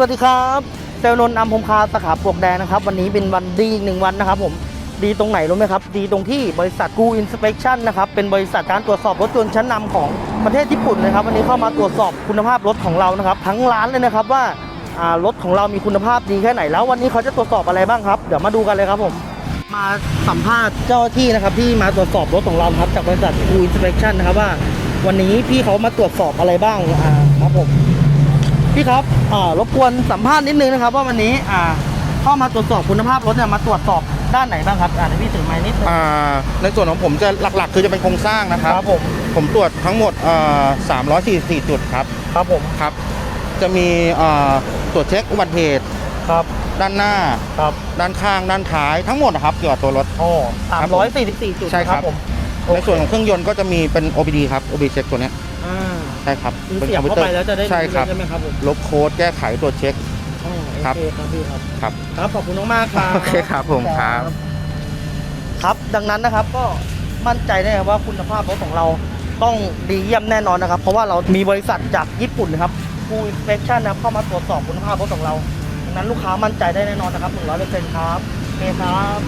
สวัสดีครับเซลนนท์อัมพงคาสาขาปลวกแดงนะครับ วันนี้เป็นวันดีอีกหนึ่งวันนะครับผมดีตรงไหนรู้ไหมครับ ดีตรงที่บริษัทกูอินสเป t ชั่นนะครับเป็นบริษัทการตรวจสอบรถยนต์ชั้นนำของประเทศญี่ปุ่นนะครับ วันนี้เข้ามาตรวจสอบคุณภาพรถของเรานะครับ ทั้งร้านเลยนะครับว่ารถของเรามีคุณภาพดีแค่ไหนแล้ว วันนี้เขาจะตรวจสอบอะไรบ้างครับเดี๋ยวมาดูกันเลยครับผมมาสัมภาษณ์เจ้าที่นะครับที่มาตรวจสอบรถของเราครับจากบริษัทกูอินสเป t ชั่นนะครับว่า วันนี้พี่เขามาตรวจสอบอะไรบ้างครับผม พี่ครับอ่ารบกวนสัมภาษณ์นิดนึงนะครับ ว่าวันนี้อ่าเข้ามาตรวจสอบคุณภาพรถเนี่ยมาตรวจสอบด้านไหนบ้างครับอ่าเดี๋ยวพี่ถือไม้นิดนึง อ่าในส่วนของผมจะหลักๆ คือจะเป็นโครงสร้างนะครับ ครับผม ผมตรวจทั้งหมดอ่า344 จุดครับครับผมครับ จะมีอ่าตรวจเช็คอุบัติเหตุครับด้านหน้า ครับด้านข้าง ด้านท้ายทั้งหมดนะครับเกี่ยวกับตัวรถ โอ้สามร้อยสี่สิบสี่จุดใช่ครับ ผมในส่วนของเครื่องยนต์ก็จะมีเป็น OBD ครับ OBD เช็คตัวเนี้ย อ่าใช่ครับคือป็นเสียบเข้าไปแล้วจะได้ใช่ครับใช่ไหมครับผมลบโค้ดแก้ไขตรวจเช็ค อ๋อโอครับ เคครับพี่ครับ ครับ ครับขอบคุณมากๆครับ โอเคครับผมครับ ครับดังนั้นนะครับก็มั่นใจได้ครับว่าคุณภาพรถของเราต้องดีเยี่ยมแน่นอนนะครับ เพราะว่าเรามีบริษัทจากญี่ปุ่นนะครับ Full Inspection นะครับเข้ามาตรวจสอบคุณภาพรถของเราดังนั้นลูกค้ามั่นใจได้แน่นอนนะครับ100%ครับโอเคครับ